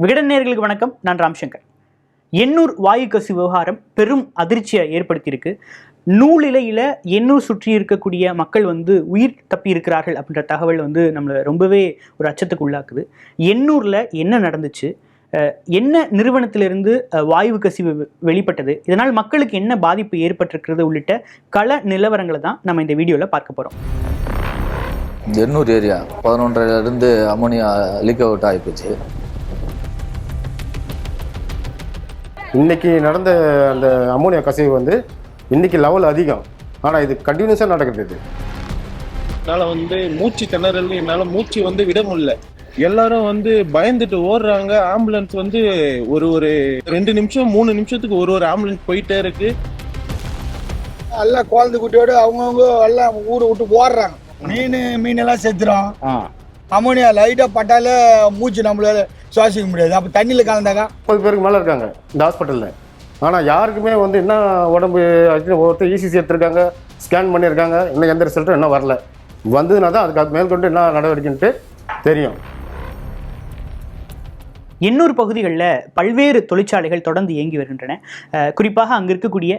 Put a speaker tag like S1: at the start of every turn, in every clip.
S1: விகடனேயர்களுக்கு வணக்கம். நான் ராம்சங்கர். எண்ணூர் வாயு கசிவு விவகாரம் பெரும் அதிர்ச்சியை ஏற்படுத்தியிருக்கு. நூலிலையில் எண்ணூர் சுற்றி இருக்கக்கூடிய மக்கள் வந்து உயிர் தப்பி இருக்கிறார்கள் அப்படின்ற தகவல் வந்து நம்மளை ரொம்பவே ஒரு அச்சத்துக்கு உள்ளாக்குது. எண்ணூரில் என்ன நடந்துச்சு? என்ன நிறுவனத்திலிருந்து வாயு கசிவு வெ- வெளிப்பட்டது? இதனால் மக்களுக்கு என்ன பாதிப்பு ஏற்பட்டிருக்கிறது உள்ளிட்ட கள நிலவரங்களை தான் நம்ம இந்த வீடியோவில் பார்க்க போகிறோம்
S2: எண்ணூர் ஏரியா பதினொன்றிலிருந்து அமோனியா லீக் அவுட் ஆகிப்போச்சு
S3: இன்னைக்கு நடந்த அந்த அமோனியா கசிவு வந்து இன்னைக்கு லெவல் அதிகம். ஆனால் இது கண்டினியூஸாக நடக்குது இது.
S4: என்னால வந்து மூச்சு திணறல் என்னால மூச்சு வந்து விட முடியல. எல்லாரும் வந்து பயந்துட்டு ஓடுறாங்க. ஆம்புலன்ஸ் வந்து ஒரு ஒரு ரெண்டு நிமிஷம் மூணு நிமிஷத்துக்கு ஒரு ஒரு ஆம்புலன்ஸ் போயிட்டே இருக்கு.
S5: எல்லாம் குழந்தை குட்டியோட அவங்கவுங்க எல்லாம் ஊரை விட்டு ஓடுறாங்க. மீன் மீன் எல்லாம் செத்துரும். அமோனியா லைட்டா பட்டாலே மூச்சு நம்மளால சுவாசிக்க முடியாது. அப்ப தண்ணியில கலந்தாக்கா?
S3: முப்பது பேருக்கு மேலே இருக்காங்க இந்த ஹாஸ்பிட்டலில் ஆனால் யாருக்குமே வந்து என்ன உடம்பு ஒருத்தர் இசிசி எடுத்திருக்காங்க ஸ்கேன் பண்ணியிருக்காங்க இன்னும் எந்த ரிசல்ட்டும் இன்னும் வரல. வந்ததுனா தான் அதுக்கு மேற்கொண்டு என்ன நடவடிக்கைன்ட்டு தெரியும்.
S1: எண்ணூர் பகுதிகளில் பல்வேறு தொழிற்சாலைகள் தொடர்ந்து இயங்கி வருகின்றன. குறிப்பாக அங்கே இருக்கக்கூடிய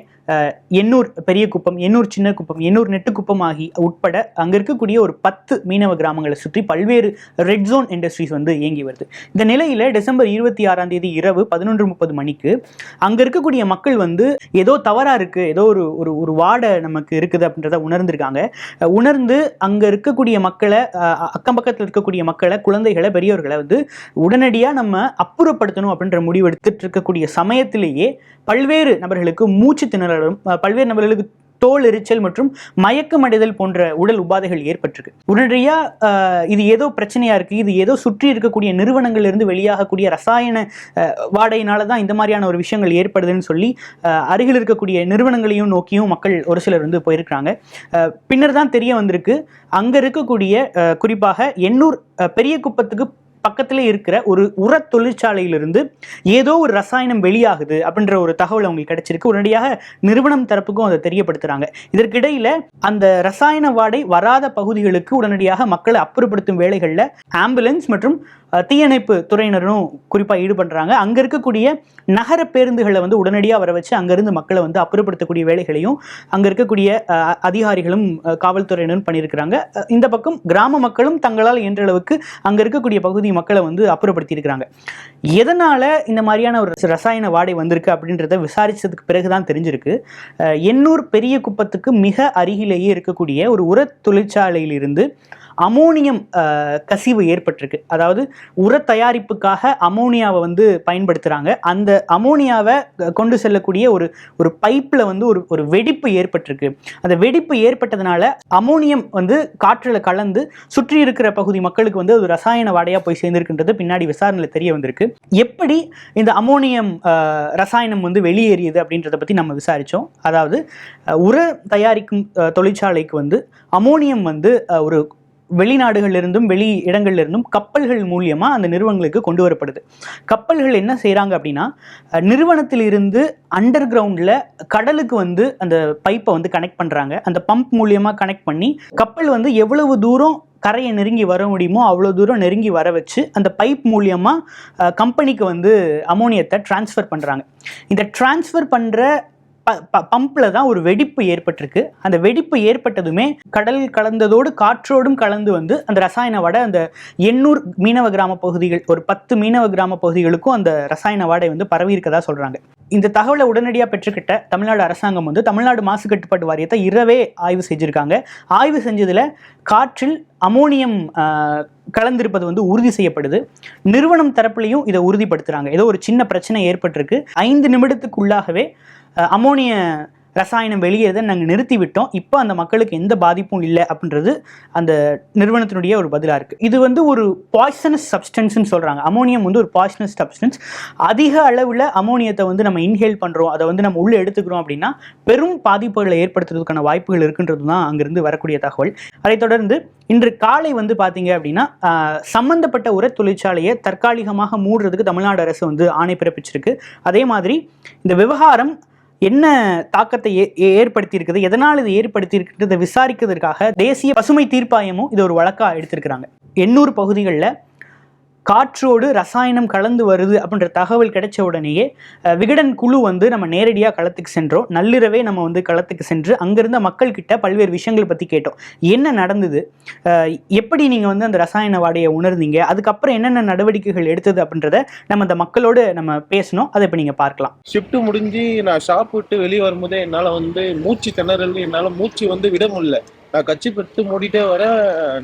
S1: எண்ணூர் பெரிய குப்பம் எண்ணூர் சின்ன குப்பம் எண்ணூர் நெட்டுக்குப்பம் ஆகி உட்பட அங்கே இருக்கக்கூடிய ஒரு பத்து மீனவ கிராமங்களை சுற்றி பல்வேறு ரெட் ஜோன் இண்டஸ்ட்ரீஸ் வந்து இயங்கி வருது. இந்த நிலையில் டிசம்பர் இருபத்தி ஆறாம் தேதி இரவு பதினொன்று முப்பது மணிக்கு அங்கே இருக்கக்கூடிய மக்கள் வந்து ஏதோ தவறாக இருக்குது ஏதோ ஒரு ஒரு ஒரு வாடை நமக்கு இருக்குது அப்படின்றத உணர்ந்திருக்காங்க. உணர்ந்து அங்கே இருக்கக்கூடிய மக்களை அக்கம் பக்கத்தில் இருக்கக்கூடிய மக்களை குழந்தைகளை பெரியவர்களை வந்து உடனடியாக நம்ம அப்புறப்படுத்தணும் அப்படின்ற முடிவு எடுத்துட்டு இருக்கக்கூடிய சமயத்திலேயே பல்வேறு நபர்களுக்கு மூச்சு திணறலும் அஹ், பல்வேறு நபர்களுக்கு தோல் எரிச்சல் மற்றும் மயக்கம் அடைதல் போன்ற உடல் உபாதைகள் ஏற்பட்டிருக்கு. உடனடியாக இது ஏதோ பிரச்சனையா இருக்கு இது ஏதோ சுற்றி இருக்கக்கூடிய நிறுவனங்கள்ல இருந்து வெளியாகக்கூடிய ரசாயன வாடையினால தான் இந்த மாதிரியான ஒரு விஷயங்கள் ஏற்படுதுன்னு சொல்லி அருகில் இருக்கக்கூடிய நிறுவனங்களையும் நோக்கியும் மக்கள் ஒரு சிலர் வந்து போயிருக்கிறாங்க. பின்னர் தான் தெரிய வந்திருக்கு அங்க இருக்கக்கூடிய குறிப்பாக எண்ணூர் பெரிய குப்பத்துக்கு பக்கத்திலே இருக்கிற ஒரு உர தொழிற்சாலையிலிருந்து ஏதோ ஒரு ரசாயனம் வெளியாகுது அப்படின்ற ஒரு தகவல் அவங்களுக்கு கிடைச்சிருக்கு. உடனடியாக நிறுவனம் தரப்புக்கும் அதை தெரியப்படுத்துறாங்க. இதற்கிடையில அந்த ரசாயன வாடை வராத பகுதிகளுக்கு உடனடியாக மக்களை அப்புறப்படுத்தும் வேலைகளில் ஆம்புலன்ஸ் மற்றும் தீயணைப்பு துறையினரும் குறிப்பாக ஈடுபடுறாங்க. அங்கே இருக்கக்கூடிய நகர பேருந்துகளை வந்து உடனடியாக வர வச்சு அங்கேருந்து மக்களை வந்து அப்புறப்படுத்தக்கூடிய வேலைகளையும் அங்கே இருக்கக்கூடிய அதிகாரிகளும் காவல்துறையினரும் பண்ணியிருக்கிறாங்க. இந்த பக்கம் கிராம மக்களும் தங்களால் இயன்ற அளவுக்கு அங்கே இருக்கக்கூடிய பகுதி மக்களை வந்து அப்புறப்படுத்தியிருக்கிறாங்க. எதனால் இந்த மாதிரியான ஒரு ரசாயன வாடை வந்திருக்கு அப்படின்றத விசாரித்ததுக்கு பிறகு தான் தெரிஞ்சிருக்கு எண்ணூர் பெரிய குப்பத்துக்கு மிக அருகிலேயே இருக்கக்கூடிய ஒரு உர தொழிற்சாலையிலிருந்து அமோனியம் கசிவு ஏற்பட்டிருக்கு. அதாவது உர தயாரிப்புக்காக அமோனியாவை வந்து பயன்படுத்துகிறாங்க அந்த அமோனியாவை கொண்டு செல்லக்கூடிய ஒரு ஒரு பைப்பில் வந்து ஒரு ஒரு வெடிப்பு ஏற்பட்டிருக்கு. அந்த வெடிப்பு ஏற்பட்டதுனால அமோனியம் வந்து காற்றில் கலந்து சுற்றி இருக்கிற பகுதி மக்களுக்கு வந்து அது ரசாயன வாடையாக போய் சேர்ந்திருக்குன்றது பின்னாடி விசாரணையில் தெரிய வந்திருக்கு. எப்படி இந்த அமோனியம் ரசாயனம் வந்து வெளியேறியது அப்படின்றத பற்றி நம்ம விசாரித்தோம் அதாவது உர தயாரிக்கும் தொழிற்சாலைக்கு வந்து அமோனியம் வந்து ஒரு வெளிநாடுகளிலிருந்தும் வெளி இடங்கள்லிருந்தும் கப்பல்கள் மூலியமாக அந்த நிறுவனங்களுக்கு கொண்டு வரப்படுது. கப்பல்கள் என்ன செய்கிறாங்க அப்படின்னா நிறுவனத்திலிருந்து அண்டர் கிரவுண்டில் கடலுக்கு வந்து அந்த பைப்பை வந்து கனெக்ட் பண்ணுறாங்க அந்த பம்ப் மூலியமாக கனெக்ட் பண்ணி கப்பல் வந்து எவ்வளவு தூரம் கரையை நெருங்கி வர முடியுமோ அவ்வளோ தூரம் நெருங்கி வர வச்சு அந்த பைப் மூலியமாக கம்பெனிக்கு வந்து அமோனியத்தை ட்ரான்ஸ்ஃபர் பண்ணுறாங்க இந்த ட்ரான்ஸ்ஃபர் பண்ணுற பம்பில் தான் ஒரு வெடிப்பு ஏற்பட்டிருக்கு. அந்த வெடிப்பு ஏற்பட்டதுமே கடல் கலந்ததோடு காற்றோடும் கலந்து வந்து அந்த ரசாயன வாடை அந்த எண்ணூர் மீனவ கிராம பகுதிகள் ஒரு பத்து மீனவ கிராம பகுதிகளுக்கும் அந்த ரசாயன வாடை வந்து பரவி இருக்கதா சொல்கிறாங்க இந்த தகவலை உடனடியாக பெற்றுக்கிட்ட தமிழ்நாடு அரசாங்கம் வந்து தமிழ்நாடு மாசு கட்டுப்பாட்டு வாரியத்தை இரவே ஆய்வு செஞ்சுருக்காங்க. ஆய்வு செஞ்சதில் காற்றில் அமோனியம் கலந்திருப்பது வந்து உறுதி செய்யப்படுது. நிறுவனம் தரப்புலையும் இதை உறுதிப்படுத்துகிறாங்க ஏதோ ஒரு சின்ன பிரச்சனை ஏற்பட்டிருக்கு. ஐந்து நிமிடத்துக்குள்ளாகவே அமோனிய ரசாயனம் வெளியேறதை நாங்கள் நிறுத்திவிட்டோம். இப்போ அந்த மக்களுக்கு எந்த பாதிப்பும் இல்லை அப்படின்றது அந்த நிறுவனத்தினுடைய ஒரு பதிலாக இருக்குது இது வந்து ஒரு பாய்சனஸ் சப்ஸ்டன்ஸ்னு சொல்கிறாங்க அமோனியம் வந்து ஒரு பாய்சனஸ் சப்ஸ்டன்ஸ் அதிக அளவில் அமோனியத்தை வந்து நம்ம இன்ஹேல் பண்ணுறோம் அதை வந்து நம்ம உள்ளே எடுத்துக்கிறோம் அப்படின்னா பெரும் பாதிப்புகளை ஏற்படுத்துறதுக்கான வாய்ப்புகள் இருக்குன்றது தான் அங்கேருந்து வரக்கூடிய தகவல். அதைத் தொடர்ந்து இன்று காலை வந்து பார்த்தீங்க அப்படின்னா சம்மந்தப்பட்ட சம்பந்தப்பட்ட உர தொழிற்சாலையை தற்காலிகமாக மூடுறதுக்கு தமிழ்நாடு அரசு வந்து ஆணை பிறப்பிச்சிருக்கு. அதே மாதிரி இந்த விவகாரம் என்ன தாக்கத்தை ஏ- ஏ- ஏற்படுத்தியிருக்குது? எதனால் இது ஏற்படுத்தியிருக்குன்றதை விசாரிக்கிறதுக்காக தேசிய பசுமை தீர்ப்பாயமும் இது ஒரு வழக்காக எடுத்திருக்கிறாங்க. எண்ணூர் பகுதிகளில் காற்றோடு ரசாயனம் கலந்து வருது அப்படின்ற தகவல் கிடைச்ச உடனேயே விகடன் குழு வந்து நம்ம நேரடியாக களத்துக்கு சென்றோம். நள்ளிரவே நம்ம வந்து களத்துக்கு சென்று அங்கிருந்த மக்கள்கிட்ட பல்வேறு விஷயங்கள் பற்றி கேட்டோம். என்ன நடந்தது? எப்படி நீங்கள் வந்து அந்த ரசாயன வாடையை உணர்ந்தீங்க? அதுக்கப்புறம் என்னென்ன நடவடிக்கைகள் எடுத்தது அப்படின்றத நம்ம அந்த மக்களோடு நம்ம பேசணும் அதை இப்போ நீங்கள் பார்க்கலாம்.
S4: ஷிஃப்ட் முடிஞ்சு நான் ஷாப் விட்டு வெளியே வரும்போதே என்னால் வந்து மூச்சு திணறல் என்னால் மூச்சு வந்து விட முடியல. நான் கட்சி பெற்று மூடிட்டே வர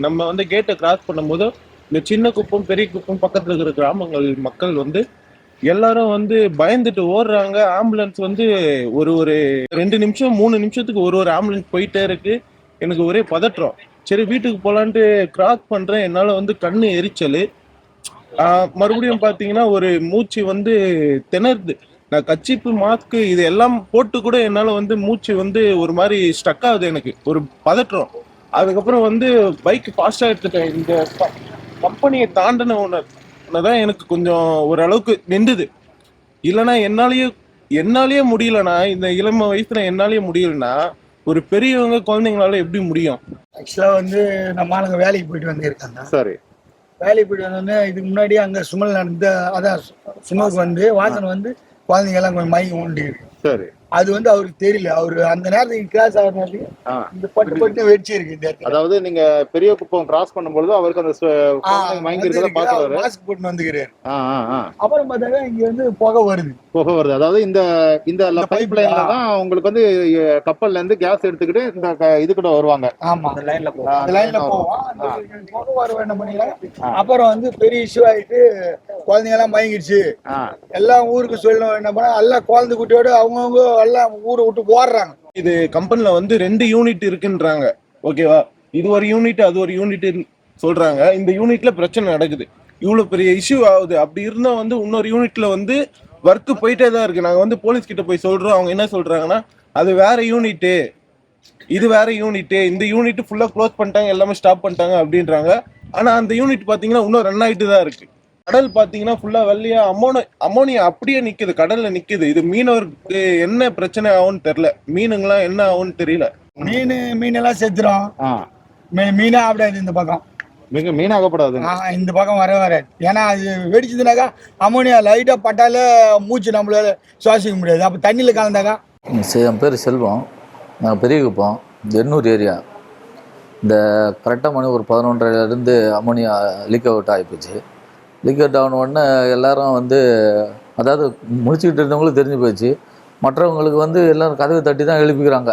S4: நம்ம வந்து கேட்டை கிராஸ் பண்ணும்போது இந்த சின்ன குப்பம் பெரிய குப்பம் பக்கத்தில் இருக்கிற கிராமங்கள் மக்கள் வந்து எல்லாரும் வந்து பயந்துட்டு ஓடுறாங்க. ஆம்புலன்ஸ் வந்து ஒரு ஒரு ரெண்டு நிமிஷம் மூணு நிமிஷத்துக்கு ஒரு ஒரு ஆம்புலன்ஸ் போயிட்டே இருக்கு. எனக்கு ஒரே பதற்றம். சரி வீட்டுக்கு போலான்ட்டு கிராஸ் பண்றேன். என்னால வந்து கண்ணு எரிச்சல். மறுபடியும் பாத்தீங்கன்னா ஒரு மூச்சு வந்து திணறுது. நான் கச்சிப்பு மாஸ்க்கு இது எல்லாம் போட்டு கூட என்னால வந்து மூச்சு வந்து ஒரு மாதிரி ஸ்டக் ஆகுது எனக்கு. ஒரு பதற்றம். அதுக்கப்புறம் வந்து பைக் ஃபாஸ்டா எடுத்துட்டேன். இந்த கம்பெனியை தாண்டின உடனே தான் எனக்கு கொஞ்சம் ஓரளவுக்கு நின்றுது. இல்லைன்னா என்னாலயே என்னாலயே முடியலண்ணா இந்த இளம வயசுல என்னாலயே முடியலன்னா ஒரு பெரியவங்க குழந்தைங்களால எப்படி முடியும்?
S5: ஆக்சுவலாக வந்து நம்ம ஆளுங்க வேலைக்கு போயிட்டு வந்து இருக்காங்க
S3: சரி.
S5: வேலைக்கு போயிட்டு வந்தோடனே இதுக்கு முன்னாடி அங்கே சுமல் நடந்த அதான் சுமலுக்கு வந்து வாசனை வந்து குழந்தைங்க எல்லாம் கொஞ்சம் மயங்கி உண்டு
S3: சரி.
S5: அது வந்து அவருக்கு தெரியல. அவரு அந்த நேரத்துக்கு கிளாஸ் ஆகிற நேரத்துக்கு
S3: ஆ.
S5: இந்த பட்டு பட்டு வெடிச்சு இருக்கு இந்த இடத்துல.
S3: அதாவது நீங்க பெரிய குப்பம் கிராஸ் பண்ணும்பொழுது அவருக்கு அந்த மயங்கி இருக்கிறத பாக்குறாரு
S5: மாஸ்க் போட்டு வந்துக்கிறாரு. அப்புறம் பார்த்தாக்கா இங்க வந்து புகை வருது.
S3: புகை வருது. அதாவது இந்த இந்த பைப் லைன்ல. தான் உங்களுக்கு வந்து கப்பல்ல இருந்து கேஸ் எடுத்துக்கிட்டு இந்த க- இது கூட வருவாங்க.
S5: ஆமா. அந்த லைன்ல. போவோம். அந்த புகை வர என்ன பண்ணிக்கலாம் அப்புறம் வந்து பெரிய இஷ்யூ ஆயிட்டு குழந்தைங்க எல்லாம் மயங்கிடுச்சு. எல்லாம் ஊருக்கு சொல்லணும். என்ன பண்ணா? எல்லாம் குழந்தை குட்டியோட அவங்கவுங்க எல்லாம் ஊரை விட்டு ஓடுறாங்க
S4: இது கம்பெனில வந்து ரெண்டு யூனிட் இருக்குன்றாங்க. ஓகேவா? இது ஒரு யூனிட் அது ஒரு யூனிட் சொல்றாங்க. இந்த யூனிட்ல பிரச்சனை நடக்குது. இவ்வளோ பெரிய இஷ்யூ ஆகுது. அப்படி இருந்தா வந்து இன்னொரு யூனிட்ல வந்து ஒர்க்கு போயிட்டே தான் இருக்கு. நாங்கள் வந்து போலீஸ் கிட்ட போய் சொல்றோம். அவங்க என்ன சொல்றாங்கன்னா அது வேற யூனிட்டு. இது வேற யூனிட்டு. இந்த யூனிட் ஃபுல்லாக க்ளோஸ் பண்ணிட்டாங்க. எல்லாமே ஸ்டாப் பண்ணிட்டாங்க அப்படின்றாங்க. ஆனால் அந்த யூனிட் பார்த்தீங்கன்னா இன்னும் ரன் ஆகிட்டு தான் இருக்கு. கடல் பாத்தீங்கன்னா ஃபுல்லா வெள்ளையா அமோனோ அமோனியா அப்படியே நிக்குது கடல்ல நிக்குது. இது மீனவருக்கு என்ன பிரச்சனை ஆகும்னு தெரியல. மீனுங்களாம் என்ன ஆகும்னு தெரியல.
S5: மீன் மீன் எல்லாம் செத்துரும் மீனே ஆப்பிடாது இந்த பக்கம்.
S3: மிக மீனாகப்படாது
S5: ஆ, இந்த பக்கம் வர வராது. ஏன்னா அது வெடிச்சதுனாக்கா அமோனியா லைட்டா பட்டாலே மூச்சு நம்மளால சுவாசிக்க முடியாது. அப்ப தண்ணியில கலந்தாக்கா?
S2: என் பேர் செல்வம். நாங்கள் பெரிய குப்பம். எண்ணூர் ஏரியா. இந்த கரெக்டாக மணி ஒரு பதினொன்றரைலேருந்து அமோனியா லீக் அவுட் ஆகிப்போச்சு லீக் அவுட் ஆன உடனே எல்லாரும் வந்து அதாவது முடிச்சுக்கிட்டு இருந்தவங்களுக்கு தெரிஞ்சு போச்சு மற்றவங்களுக்கு வந்து எல்லாரும் கதவை தட்டி தான் எழுப்பிக்கிறாங்க.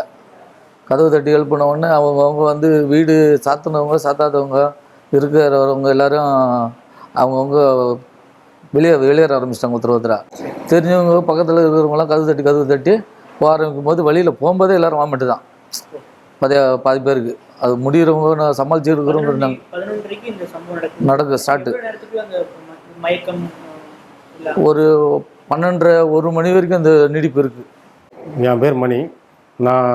S2: கதவை தட்டி எழுப்பின உடனே அவங்கவுங்க வந்து வீடு சாத்தினவங்க சாத்தாதவங்க இருக்கிறவங்க எல்லாரும் அவங்கவுங்க வெளியே வெளியேற ஆரம்பிச்சிட்டாங்க ஒருத்தர் ஒருத்தரா. தெரிஞ்சவங்க பக்கத்தில் இருக்கிறவங்களாம் கதவு தட்டி கதவு தட்டி போக ஆரம்பிக்கும் போது வழியில் போகும்போதே எல்லாரும் வாமிட்டு தான். பாதி பாதி பேருக்கு. அது முடிகிறவங்க நான் சமாளிச்சு இருக்கிறவங்க நடக்க ஸ்டார்ட்
S1: நேரத்துக்கு அந்த மயக்கம்
S2: ஒரு பன்னெண்டரை ஒரு மணி வரைக்கும் அந்த நீடிப்பு இருக்குது
S3: என் பேர் மணி. நான்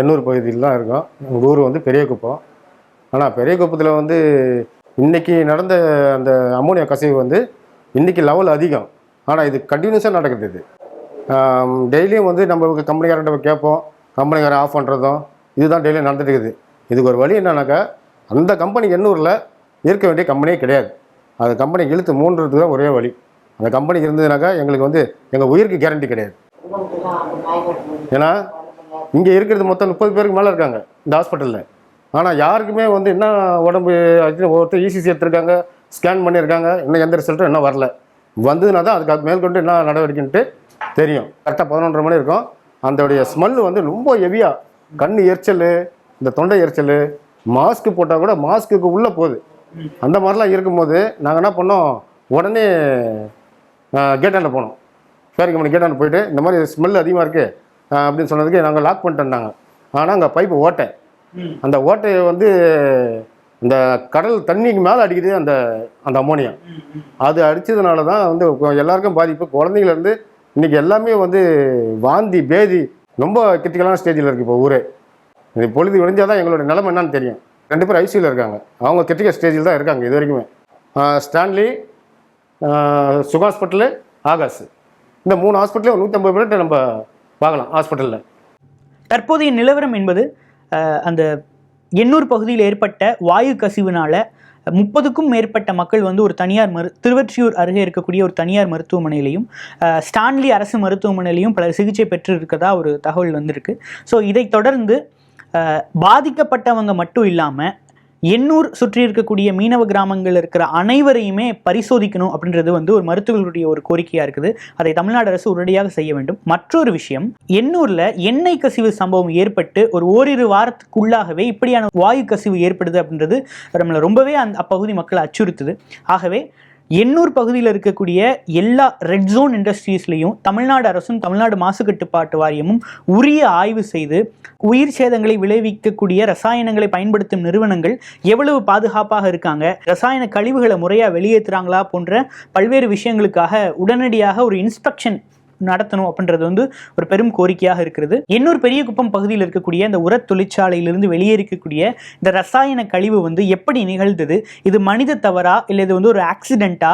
S3: எண்ணூர் பகுதியில் தான் இருக்கோம். எங்கள் ஊர் வந்து பெரிய குப்பம் ஆனால் பெரிய குப்பத்தில் வந்து இன்னைக்கு நடந்த அந்த அமோனியா கசிவு வந்து இன்னைக்கு லெவல் அதிகம். ஆனால் இது கண்டினியூஸாக நடக்குது இது. டெய்லியும் வந்து நம்ம கம்பெனிக்காரன் போய் கேட்போம். கம்பெனிக்காரன் ஆஃப் பண்ணுறதும் இதுதான் டெய்லியும் நடந்துட்டு இருக்குது. இதுக்கு ஒரு வழி என்னன்னாக்கா அந்த கம்பெனி எண்ணூரில் இருக்க வேண்டிய கம்பெனியே கிடையாது. அந்த கம்பெனி இழுத்து மூன்றதுக்கு தான் ஒரே வழி. அந்த கம்பெனி இருந்ததுனாக்கா எங்களுக்கு வந்து எங்கள் உயிருக்கு கேரண்டி கிடையாது. ஏன்னா இங்கே இருக்கிறது மொத்தம் முப்பது பேருக்கு மேலே இருக்காங்க இந்த ஹாஸ்பிட்டலில் ஆனால் யாருக்குமே வந்து என்ன உடம்பு ஒருத்தர் இசிசி எடுத்திருக்காங்க ஸ்கேன் பண்ணியிருக்காங்க இன்னும் எந்த ரிசல்ட்டும் இன்னும் வரல. வந்ததுனா தான் அதுக்கு மேற்கொண்டு என்ன நடவடிக்கைன்ட்டு தெரியும். கரெக்டாக பதினொன்றரை மணி இருக்கும். அதோடைய ஸ்மெல் வந்து ரொம்ப ஹெவியாக கண் எரிச்சல் இந்த தொண்டை எரிச்சல் மாஸ்க்கு போட்டால் கூட மாஸ்க்குக்கு உள்ளே போகுது. அந்த மாதிரிலாம் இருக்கும்போது நாங்கள் என்ன பண்ணோம்? உடனே கேட்டாண்ட போனோம். ஃபேரி கம்பெனி கேட்டாண்ட போயிட்டு இந்த மாதிரி ஸ்மெல் அதிகமாக இருக்குது அப்படின்னு சொன்னதுக்கு நாங்கள் லாக் பண்ணிட்டோம்னாங்க ஆனால் அங்கே பைப்பு ஓட்டை. அந்த ஓட்டையை வந்து இந்த கடல் தண்ணிக்கு மேலே அடிக்குது அந்த அந்த அமோனியா அது அடித்ததுனால தான் வந்து எல்லாருக்கும் பாதிப்பு. குழந்தைங்கலேருந்து இன்றைக்கி எல்லாமே வந்து வாந்தி பேதி ரொம்ப கிரிட்டிக்கலான ஸ்டேஜில் இருக்குது இப்போ ஊரே. இது பொழுது விடிஞ்சால் தான் எங்களோட நிலைமை என்னன்னு தெரியும். ரெண்டு பேரும் ஐசியில் இருக்காங்க. அவங்க கிரிட்டிக்கல் ஸ்டேஜில் தான் இருக்காங்க இது வரைக்குமே. ஸ்டான்லி சுகா ஹாஸ்பிட்டலு ஆகாஷ். இந்த மூணு ஹாஸ்பிட்டலே நூற்றம்பது பேர்கிட்ட நம்ம பார்க்கலாம் ஹாஸ்பிட்டலில்
S1: தற்போதைய நிலவரம் என்பது அந்த எண்ணூர் பகுதியில் ஏற்பட்ட வாயு கசிவினால் முப்பதுக்கும் மேற்பட்ட மக்கள் வந்து ஒரு தனியார் மரு திருவற்றியூர் அருகே இருக்கக்கூடிய ஒரு தனியார் மருத்துவமனையிலையும் ஸ்டான்லி அரசு மருத்துவமனையிலையும் பலர் சிகிச்சை பெற்று இருக்கதா ஒரு தகவல் வந்திருக்கு. ஸோ இதை தொடர்ந்து பாதிக்கப்பட்டவங்க மட்டும் இல்லாமல் எண்ணூர் சுற்றி இருக்கக்கூடிய மீனவ கிராமங்கள் இருக்கிற அனைவரையுமே பரிசோதிக்கணும் அப்படின்றது வந்து ஒரு மருத்துவர்களுடைய ஒரு கோரிக்கையாக இருக்குது. அதை தமிழ்நாடு அரசு உடனடியாக செய்ய வேண்டும். மற்றொரு விஷயம் எண்ணூரில் எண்ணெய் கசிவு சம்பவம் ஏற்பட்டு ஒரு ஓரிரு வாரத்துக்குள்ளாகவே இப்படியான வாயு கசிவு ஏற்படுது அப்படின்றது நம்மளை ரொம்பவே அந்த அப்பகுதி மக்களை அச்சுறுத்துது. ஆகவே எண்ணூர் பகுதியில் இருக்கக்கூடிய எல்லா ரெட் ஜோன் இண்டஸ்ட்ரீஸ்லையும் தமிழ்நாடு அரசும் தமிழ்நாடு மாசு கட்டுப்பாட்டு வாரியமும் உரிய ஆய்வு செய்து உயிர் சேதங்களை விளைவிக்கக்கூடிய ரசாயனங்களை பயன்படுத்தும் நிறுவனங்கள் எவ்வளவு பாதுகாப்பாக இருக்காங்க? ரசாயன கழிவுகளை முறையாக வெளியேற்றுறாங்களா போன்ற பல்வேறு விஷயங்களுக்காக உடனடியாக ஒரு இன்ஸ்பெக்ஷன் நடத்தணும் அப்படின்றது வந்து ஒரு பெரும் கோரிக்கையாக இருக்கிறது. இன்னொரு பெரிய குப்பம் பகுதியில் இருக்கக்கூடிய இந்த உரத் தொழிற்சாலையிலிருந்து வெளியேறிக்கக்கூடிய இந்த ரசாயன கழிவு வந்து எப்படி நிகழ்ந்தது? இது மனித தவறா? இல்லை இது வந்து ஒரு ஆக்சிடென்ட்டா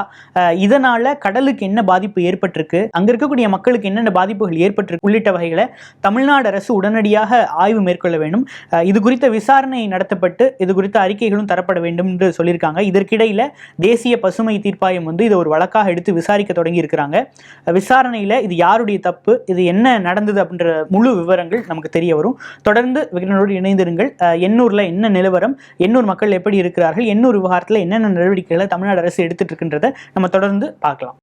S1: இதனால கடலுக்கு என்ன பாதிப்பு ஏற்பட்டிருக்கு? அங்க இருக்கக்கூடிய மக்களுக்கு என்னென்ன பாதிப்புகள் ஏற்பட்டிருக்கு? உள்ளிட்ட வகைகளை தமிழ்நாடு அரசு உடனடியாக ஆய்வு மேற்கொள்ள வேண்டும். இது குறித்த விசாரணை நடத்தப்பட்டு இது குறித்த அறிக்கைகளும் தரப்பட வேண்டும் என்று சொல்லியிருக்காங்க. இதற்கிடையில தேசிய பசுமை தீர்ப்பாயம் வந்து இதை ஒரு வழக்காக எடுத்து விசாரிக்க தொடங்கி இருக்கிறாங்க விசாரணையில் இது யாருடைய தப்பு? இது என்ன நடந்தது அப்படின்ற முழு விவரங்கள் நமக்கு தெரிய வரும். தொடர்ந்து விகடனோடு இணைந்திருங்கள். அஹ், எண்ணூர்ல என்ன நிலவரம்? எண்ணூர் மக்கள் எப்படி இருக்கிறார்கள்? எண்ணூர் விவகாரத்தில் என்னென்ன நடவடிக்கைகளை தமிழ்நாடு அரசு எடுத்துட்டு இருக்கின்றதை நம்ம தொடர்ந்து பார்க்கலாம்.